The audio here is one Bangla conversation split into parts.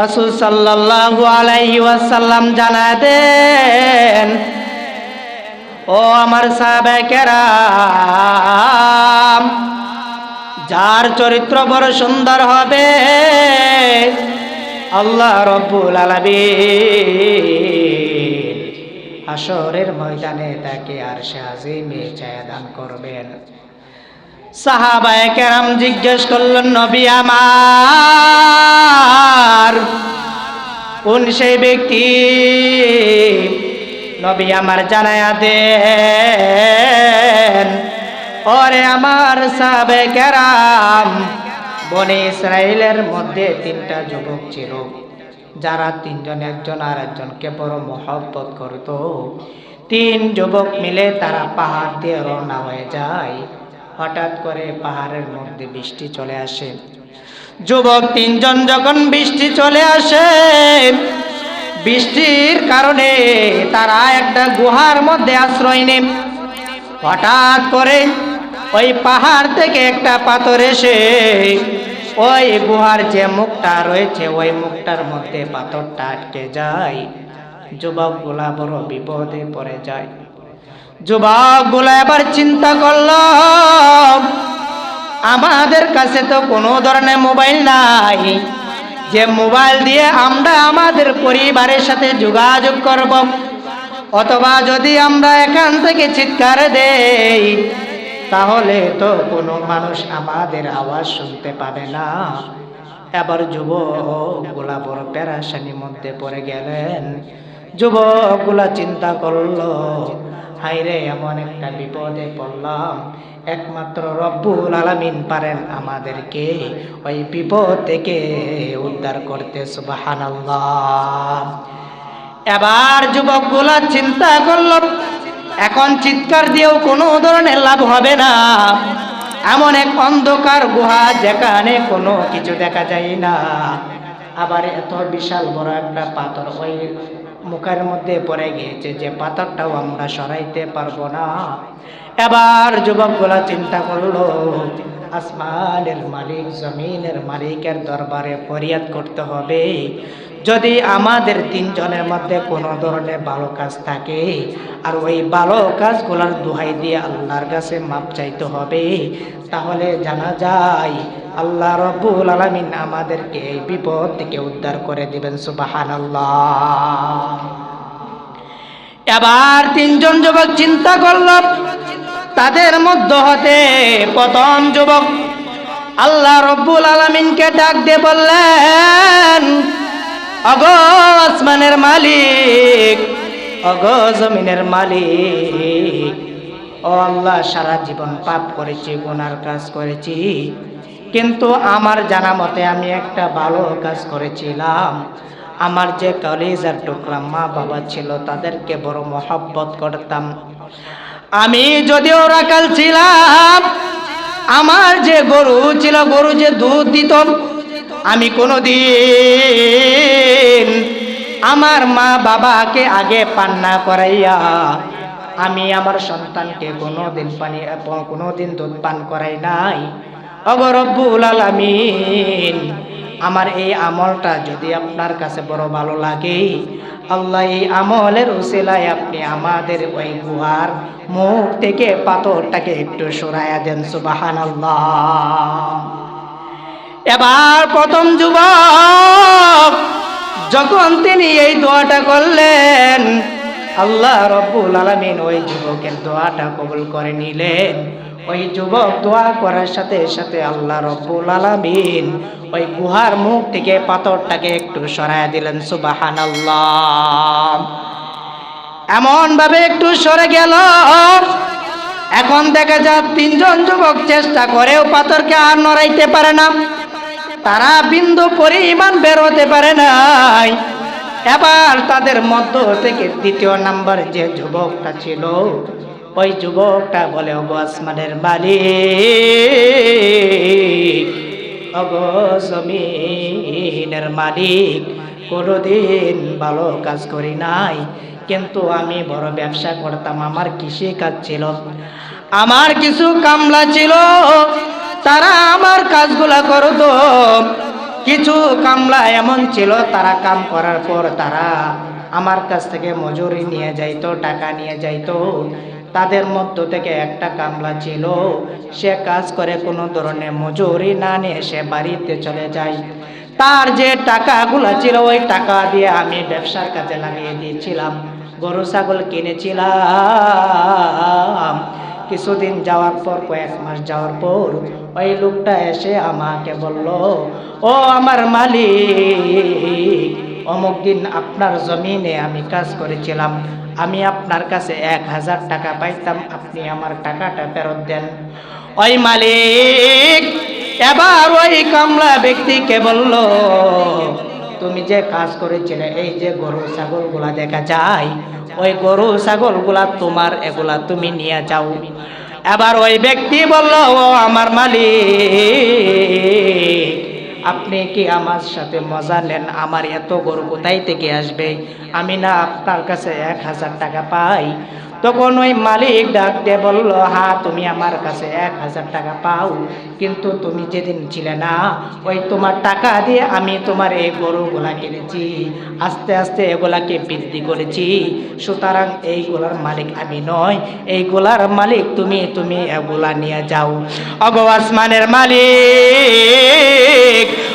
রসুল সাল্লাল্লাহু আলাইহি ওয়াসাল্লাম জানা দেন ও আমার সাহাবে কেরাম, যার চরিত্র বড় সুন্দর হবে, আল্লাহ রব্বুল আলামিন হাসরের ময়দানে তাকে আর শাহিমে চায়া দান করবেন। সাহাবায়ে কেরাম জিজ্ঞেস করলেন, নবী আমার কোন সেই ব্যক্তি? নবী আমার জানায়া দেন, ওরে আমার সাহাবে কেরাম, বনে ইসরায়েলের মধ্যে তিনটা যুবক ছিল। যারা তিনজন একজন আর একজনকে বড় মহব্বত করত। তিন যুবক মিলে তারা পাহাড় দিয়ে রওনা হয়ে যায়। হঠাৎ করে পাহাড়ের মধ্যে বৃষ্টি চলে আসে। যুবক তিনজন যখন বৃষ্টি চলে আসে, বৃষ্টির কারণে তারা একটা গুহার মধ্যে আশ্রয় নেন হঠাৎ করে ওই পাহাড় থেকে একটা পাথর এসে ওই গুহার যে মুখটা রয়েছে, ওই মুখটার মধ্যে পাথরটা আটকে যায়। যুবকগুলা বড় বিপদে পড়ে যায়। যুবকগুলো এবার চিন্তা করল আমাদের কাছে তো কোনো ধরনের মোবাইল নাই। যে মোবাইল দিয়ে আমরা আমাদের পরিবারের সাথে যোগাযোগ করব, অথবা যদি আমরা এখান থেকে চিৎকার দেই, তাহলে তো কোনো মানুষ আমাদের আওয়াজ শুনতে পাবে না। এবার যুবকগুলা বড় প্যারাসানির মধ্যে পড়ে গেলেন। যুবকগুলা চিন্তা করল হাইরে এমন একটা বিপদে পড়লাম। একমাত্র রব্বুল আলামিন পারেন আমাদেরকে ওই বিপদ থেকে উদ্ধার করতে, সুবহানাল্লাহ। এবার যুবকগুলা চিন্তা করল, এখন চিৎকার দিয়েও কোনো ধরনের লাভ হবে না। এমন এক অন্ধকার গুহা যেখানে কোনো কিছু দেখা যায় না। আবার এত বিশাল বড় একটা পাথর ওই মুখের মধ্যে পড়ে গিয়েছে যে পাথরটাও আমরা সরাইতে পারব না। এবার যুবকগুলা চিন্তা করল, আসমানের মালিক, জমিনের মালিকের দরবারে ফরিয়াদ করতে হবে। যদি আমাদের তিনজনের মধ্যে কোনো ধরনের ভালো কাজ থাকে, আর ওই ভালো কাজগুলোর দোহাই দিয়ে আল্লাহর কাছে মাপ চাইতে হবে তাহলে জানা যায়, আল্লাহ রব্বুল আলমিন আমাদেরকে এই বিপদ থেকে উদ্ধার করে দিবেন সুবাহান এবার তিনজন যুবক চিন্তা করল, তাদের মধ্য হতে প্রথম যুবক আল্লাহ রব্বুল আলমিনকে ডাক দিয়ে বললেন, অগ আসমানের মালিক, অগ জমিনের মালিক ও আল্লাহ সারা জীবন পাপ করেছি, গুনার কাজ করেছি। কিন্তু আমার জানা মতে আমি একটা ভালো কাজ করেছিলাম। আমার যে কলেজের টুকরা মা বাবা ছিল, তাদেরকে বড় মহব্বত করতাম। আমি যদিও রাখাল ছিলাম, আমার যে গরু ছিল, গরু যে দুধ দিত, আমি কোনো দিন আমার মা বাবাকে আগে পান্না করাইয়া আমি আমার সন্তানকে কোনো দিন পানি কোনো দিন দুধ পান করাই নাই। অগরব্বুল আলামিন, আমার এই আমলটা যদি আপনার কাছে বড় ভালো লাগে, আল্লাহ এই আমলের উসিলায় আপনি আমাদের ওই গুহার মুখ থেকে পাথরটাকে একটু সরাইয়া দেন সুবাহান এবার প্রথম যুবক, যখন তিনি এই দোয়াটা করলেন আল্লাহ রব্বুল আলমিন ওই যুবকের দোয়াটা কবুল করে নিলেন। ওই যুবক দোয়া করার সাথে সাথে আল্লাহ রব্বুল আলমিন ওই গুহার মুখ থেকে পাথরটাকে একটু সরাই দিলেন সুবাহান এমন ভাবে একটু সরে গেল। এখন দেখা যায় তিনজন যুবক চেষ্টা করেও পাথরকে আর নড়াইতে পারে না। তারা বিন্দু পরিমাণ বের হতে পারে নাই। এবার তাদের মধ্য থেকে দ্বিতীয় নাম্বার যে যুবকটা ছিল, ওই যুবকটা বলে অগ আসমানের মালিক অগ মালিক, কোনোদিন ভালো কাজ করি নাই, কিন্তু আমি বড় ব্যবসা করতাম, আমার কৃষি কাজ ছিল, আমার কিছু কামলা ছিল, তারা আমার কাজগুলা করতো কিছু কামলা এমন ছিল, তারা কাম করার পর তারা আমার কাছ থেকে মজুরি নিয়ে যাইতো, টাকা নিয়ে যাইতো। তাদের মধ্য থেকে একটা কামলা ছিল, সে কাজ করে কোনো ধরনের মজুরি না নিয়ে সে বাড়িতে চলে যায়। তার যে টাকাগুলো ছিল, ওই টাকা দিয়ে আমি ব্যবসার কাজে লাগিয়ে দিয়েছিলাম। গরু, ছাগল কিনেছিলাম। কিছুদিন যাওয়ার পর, কয়েক মাস যাওয়ার পর ওই লোকটা এসে আমাকে বলল, ও আমার মালিক, অমুক দিন আপনার জমিনে আমি কাজ করেছিলাম। আমি আপনার কাছে এক হাজার টাকা পাইতাম, আপনি আমার টাকাটা ফেরত দেন। ওই মালিক এবার ওই কামলা ব্যক্তিকে বলল তুমি যে কাজ করেছিলে, এই যে গরু ছাগলগুলা দেখা যায়, ওই গরু ছাগলগুলা তোমার এগুলা তুমি নিয়ে যাও। এবার ওই ব্যক্তি বলল, ও আমার মালিক, আপনি কি আমার সাথে মজা নেন? আমার এত গরু কোথায় থেকে আসবে? আমি না আপনার কাছে এক হাজার টাকা পাই। তখন ওই মালিক ডাক দিয়ে বলল হ্যাঁ তুমি আমার কাছে এক হাজার টাকা পাও, কিন্তু তুমি যেদিন ছিলে না, ওই তোমার টাকা দিয়ে আমি তোমার এই গরুগুলা কিনেছি, আস্তে আস্তে এগুলাকে বৃদ্ধি করেছি। সুতরাং এইগুলার মালিক আমি নয় এইগুলার মালিক তুমি তুমি এগুলা নিয়ে যাও। অগ আসমানের মালিক,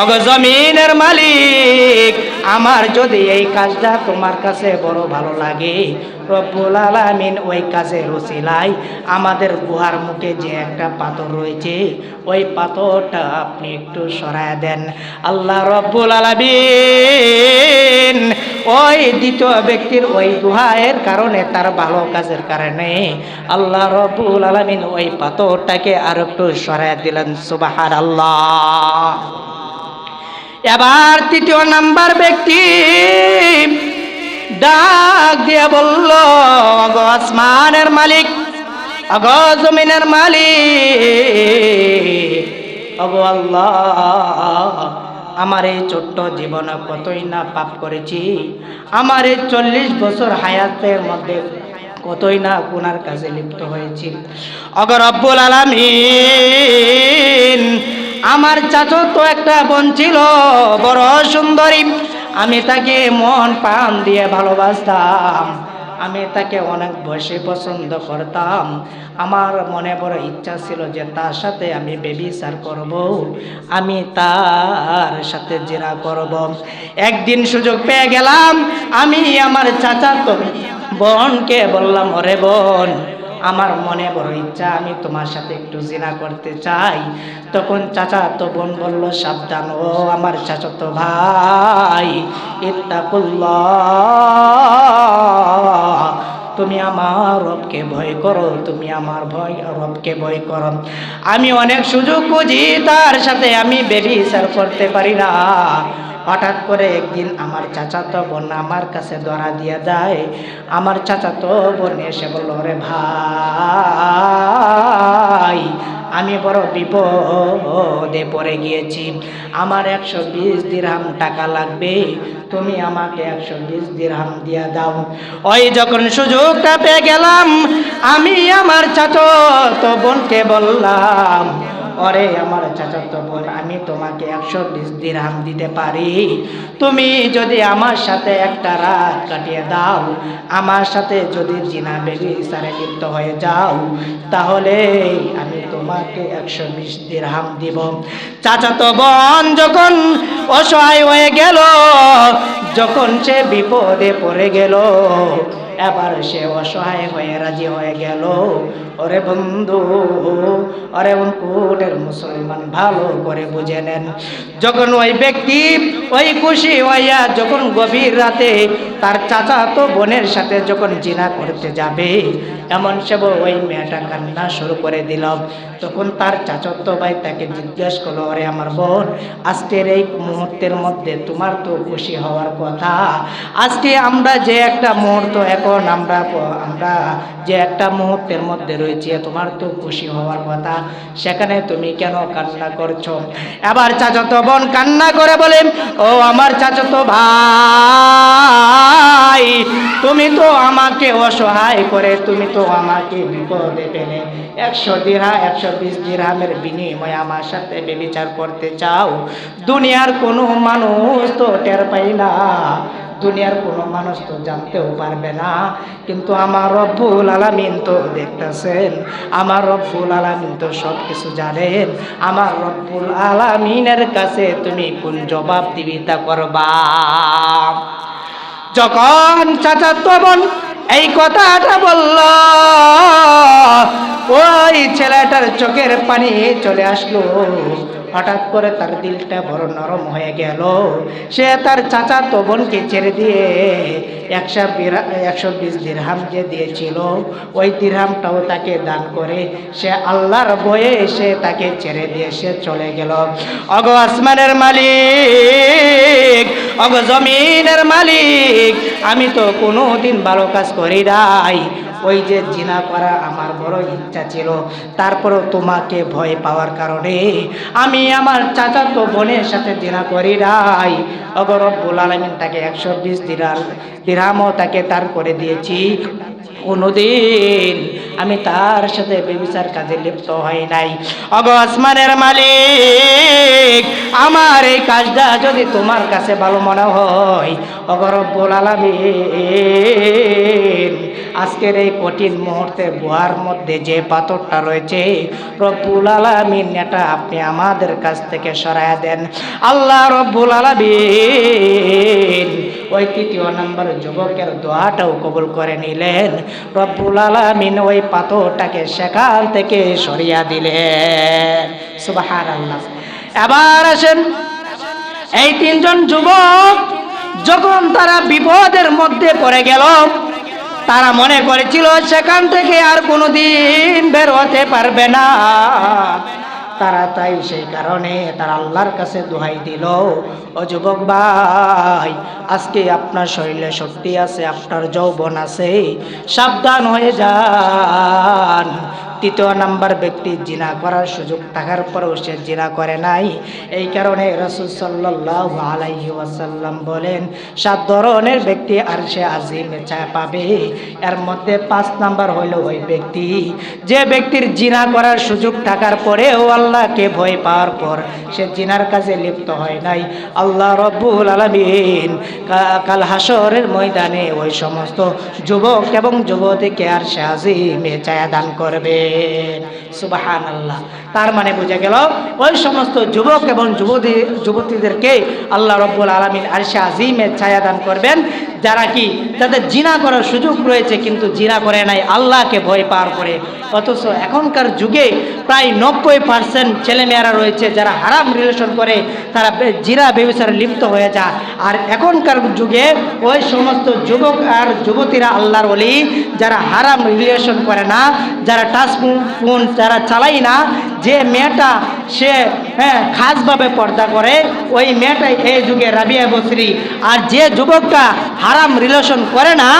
অগ জমিনের মালিক আমার যদি এই কাজটা তোমার কাছে বড় ভালো লাগে, রব্বুল আলামিন ওই কাজে রসিলাই আমাদের গুহার মুখে যে একটা পাথর রয়েছে, ওই পাথরটা আপনি একটু সরায় দেন। আল্লাহ রব্বুল আলামিন ওই দ্বিতীয় ব্যক্তির ওই দুহায়ের কারণে তার ভালো কাজের কারণে আল্লাহ রব্বুল আলামিন ওই পাথরটাকে আর একটু সরায় দিলেন সুবাহার আল্লাহ এবার তৃতীয় নাম্বার ব্যক্তি ডাক দিয়ে বলল আসমানের মালিক, অগ জমিনের মালিক, অগ আল্লাহ, আমার এই ছোট্ট জীবনে কতই না পাপ করেছি, আমার এই চল্লিশ বছর হায়াতের মধ্যে কতই না গুনার কাজে লিপ্ত হয়েছি। অগর আব্বুল আলামিন আমার চাচর তো একটা বোন ছিল, বড় সুন্দরী। আমি তাকে মন প্রাণ দিয়ে ভালোবাসতাম। আমি তাকে অনেক বসে পছন্দ করতাম। আমার মনে বড় ইচ্ছা ছিল যে তার সাথে আমি বেবিচার করব। আমি তার সাথে জেরা করব। একদিন সুযোগ পেয়ে গেলাম। আমি আমার চাচা তো বোনকে বললাম, ওরে বোন আমার মনে বড় ইচ্ছা, আমি তোমার সাথে একটু জিনা করতে চাই। তখন চাচা তো বোন বলল, সাবধান ও আমার চাচা তো ভাই, ইত্তাকুল্লাহ। তুমি আমার রবকে ভয় করো, তুমি আমার ভয়, রবকে ভয় করো। আমি অনেক সুযোগ খুঁজি, তার সাথে আমি বেবিচার করতে পারি না। হঠাৎ করে একদিন আমার চাচাতো বোন আমার কাছে ধরা দিয়ে দেয় আমার চাচাতো বোন এসে বলল রে ভাই, আমি বড় বিপদে পড়ে গিয়েছি। আমার একশো বিশ দিরহাম টাকা লাগবে। তুমি আমাকে একশো বিশ দিরহাম দিয়ে দাও। ওই যখন সুযোগটা পেয়ে গেলাম, আমি আমার চাচো তো বোনকে বললাম অরে আমার চাচাতো বোন, আমি তোমাকে একশো বিশ দিরহাম দিতে পারি। তুমি যদি আমার সাথে একটা রাত কাটিয়ে দাও, আমার সাথে যদি জিনা বেবি সারে লিপ্ত হয়ে যাও, তাহলে আমি তোমাকে একশো বিশ দিরহাম দিব। চাচাতো বোন যখন অসহায় হয়ে গেল, যখন সে বিপদে পড়ে গেল এবার সে অসহায় হয়ে রাজি হয়ে গেল। ওরে বন্ধু, ওরে উনকুটের মুসলমান ভালো করে বুঝে নেন। যখন ওই ব্যক্তি ওই খুশি হইয়া যখন গভীর রাতে তার চাচা তো বোনের সাথে যখন জিনা করতে যাবে, এমন সে ওই মেয়েটা কান্না শুরু করে দিল। তখন তার চাচত্ব ভাই তাকে জিজ্ঞেস করল, ওরে আমার বোন, আজকের এই মুহূর্তের মধ্যে তোমার তো খুশি হওয়ার কথা। আজকে আমরা যে একটা মুহূর্ত এখন আমরা আমরা যে একটা মুহূর্তের মধ্যে রয়েছে, তোমার তো খুশি হওয়ার কথা। সেখানে তুমি কেন কান্না করছ? এবার চাচত বোন কান্না করে বলে, ও আমার চাচত ভাই, তুমি তো আমাকে অসহায় করে, তুমি তো আমাকে বিপদে ফেলে। একশো দিরহা, একশো বিশ দিরহামের বিনিময়ে আমার সাথে বেবিচার করতে চাও। দুনিয়ার কোনো মানুষ তো টের পাই না। দুনিয়ার কোনো মানুষ তো জানতেও পারবে না। কিন্তু আমার রব্বুল আলামিন তো দেখতেছেন, আমার রব্বুল আলামিন তো সব কিছু জানেন। আমার রব্বুল আলামিনের কাছে তুমি কোন জবাব দিবি তা করবা? যখন চাচা তবন এই কথাটা বলল ওই ছেলেটার চোখের পানি চলে আসলো। হঠাৎ করে তার দিলটা বড় নরম হয়ে গেল। সে তার চাচা তো বোনকে ছেড়ে দিয়ে একশো একশো বিশ দিরহাম যে দিয়েছিল, ওই দিরহামটাও তাকে দান করে সে আল্লাহর বয়ে সে তাকে ছেড়ে দিয়ে সে চলে গেল। অগ আসমানের মালিক, অগ জমিনের মালিক, আমি তো কোনো দিন ভালো কাজ করি নাই। ওই যে জিনা করা আমার বড় ইচ্ছা ছিল, তারপরেও তোমাকে ভয় পাওয়ার কারণে আমি আমার চাচা তো বোনের সাথে জিনা করি নাই। অগরব্বুল আলমিন তাকে একশো বিশ দিরার দিরামও তাকে তার করে দিয়েছি। কোনোদিন আমি তার সাথে বেবিচার কাজে লিপ্ত হই নাই। অগ আসমানের মালিক, আমার এই কাজটা যদি তোমার কাছে ভালো মনে হয় অগরব্বুল আলমিন আজকের এই কঠিন মুহূর্তে গুহার মধ্যে যে পাথরটা রয়েছে, রব্বুল আলমিন এটা আপনি আমাদের কাছ থেকে সরাইয়া দেন। আল্লাহ রব্বুল আলমিন ওই তৃতীয় নম্বর যুবকের দোয়াটাও কবুল করে নিলেন। রব্বুল আলমিন ওই পাথরটাকে সেখান থেকে সরিয়া দিলেন। সুবাহার আল্লাহ এবার আসেন, এই তিনজন যুবক যখন তারা বিপদের মধ্যে পড়ে গেল তারা মনে করেছিল, সেখান থেকে আর কোনোদিন বের হতে পারবে না। তারা তাই সেই কারণে তারা আল্লাহর কাছে দোহাই দিল, ও যুবক ভাই, আজকে আপনার শরীরে শক্তি আছে, আপনার যৌবন আছে, সাবধান হয়ে যান। তৃতীয় নাম্বার ব্যক্তি জিনা করার সুযোগ থাকার পরেও সে জিনা করে নাই। এই কারণে রসুল সাল্লাহ আলাইহি ওয়াসাল্লাম বলেন, সাত ধরনের ব্যক্তি আর সে আজিমে চা পাবে। এর মধ্যে পাঁচ নাম্বার হইল ওই ব্যক্তি। যে ব্যক্তির জিনা করার সুযোগ থাকার পরেও আল্লাহকে ভয় পাওয়ার পর সে জিনার কাজে লিপ্ত হয় নাই। আল্লাহ রব্বুল আলমিন কাল হাসরের ময়দানে ওই সমস্ত যুবক এবং যুবতীকে আর সে আজিমে ছায়া দান করবে। সুবাহান আল্লাহ তার মানে বোঝা গেল, ওই সমস্ত যুবক এবং যুবতী যুবতীদেরকে আল্লাহ রব্বুল আলমিন আর সে আজিমের ছায়া দান করবেন। যারা কি তাদের জিনা করার সুযোগ রয়েছে, কিন্তু জিনা করে নাই, আল্লাহকে ভয় পার করে। অথচ এখনকার যুগে প্রায় নব্বই পার্সেন্ট ছেলেমেয়েরা রয়েছে যারা হারাম রিলেশন করে, তারা বে- জিরা ব্যবসারে লিপ্ত হয়ে যায়। আর এখনকার যুগে ওই সমস্ত যুবক আর যুবতীরা আল্লাহর অলি যারা হারাম রিলেশন করে না, যারা টাচ ফোন যারা চালাই না যে মেয়েটা সে হ্যাঁ খাসভাবে পর্দা করে, ওই মেয়েটাই এই যুগে রাবিয়া বসরি আর যে যুবকটা হারাম রিলেশন করে না,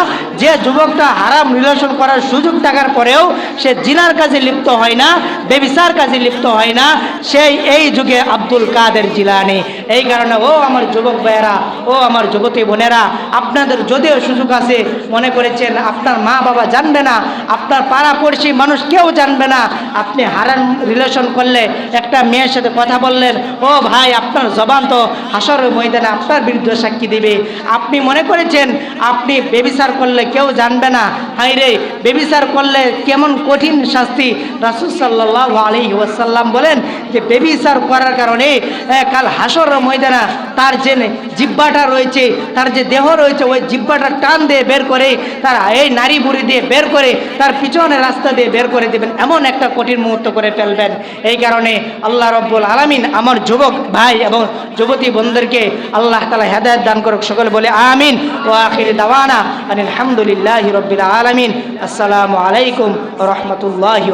যে যুবকটা হারাম রিলেশন করার সুযোগ থাকার পরেও সে জিনার কাজে লিপ্ত হয় না, বেবিসার কাজে লিপ্ত হয় না, সেই এই যুগে আব্দুল কাদের জিলানি। এই কারণে, ও আমার যুবক ভাইয়েরা, ও আমার যুবতী বোনেরা, আপনাদের যদিও সুযোগ আছে, মনে করেছেন, আপনার মা বাবা জানবে না, আপনার পাড়া পড়শি মানুষ কেউ জানবে না, আপনি হারাম রিলেশন করলে একটা মেয়ের সাথে কথা বললেন, ও ভাই, আপনার জবান তো হাসর ময়দানে আপনার বিরুদ্ধে সাক্ষী দিবে। আপনি মনে করেছেন আপনি বেবিচার করলে কেউ জানবে না? হাই রে, বেবিচার করলে কেমন কঠিন শাস্তি? রাসুল সাল্লাহ ওয়াসাল্লাম বলেন যে, বেবিচার করার কারণে কাল হাসর ময়দানা তার যে জিব্বাটা রয়েছে, তার যে দেহ রয়েছে, ওই জিব্বাটা টান দিয়ে বের করে, তার এই নারী বুড়ি দিয়ে বের করে, তার পিছনে রাস্তা দিয়ে বের করে দেবেন। এমন একটা কঠিন মুহূর্ত করে ফেলবেন। এই কারণে আল্লাহ রব্বুল আলমিন আমার যুবক ভাই এবং যুবতী বন্ধুদেরকে আল্লাহ তালা হেদায়ত দান করুক, সকলে বলে আমিন। ও আখির দাওয়ানা আলহামদুলিল্লাহ রবিল আলমিন। আসসালামু আলাইকুম রহমতুল্লাহ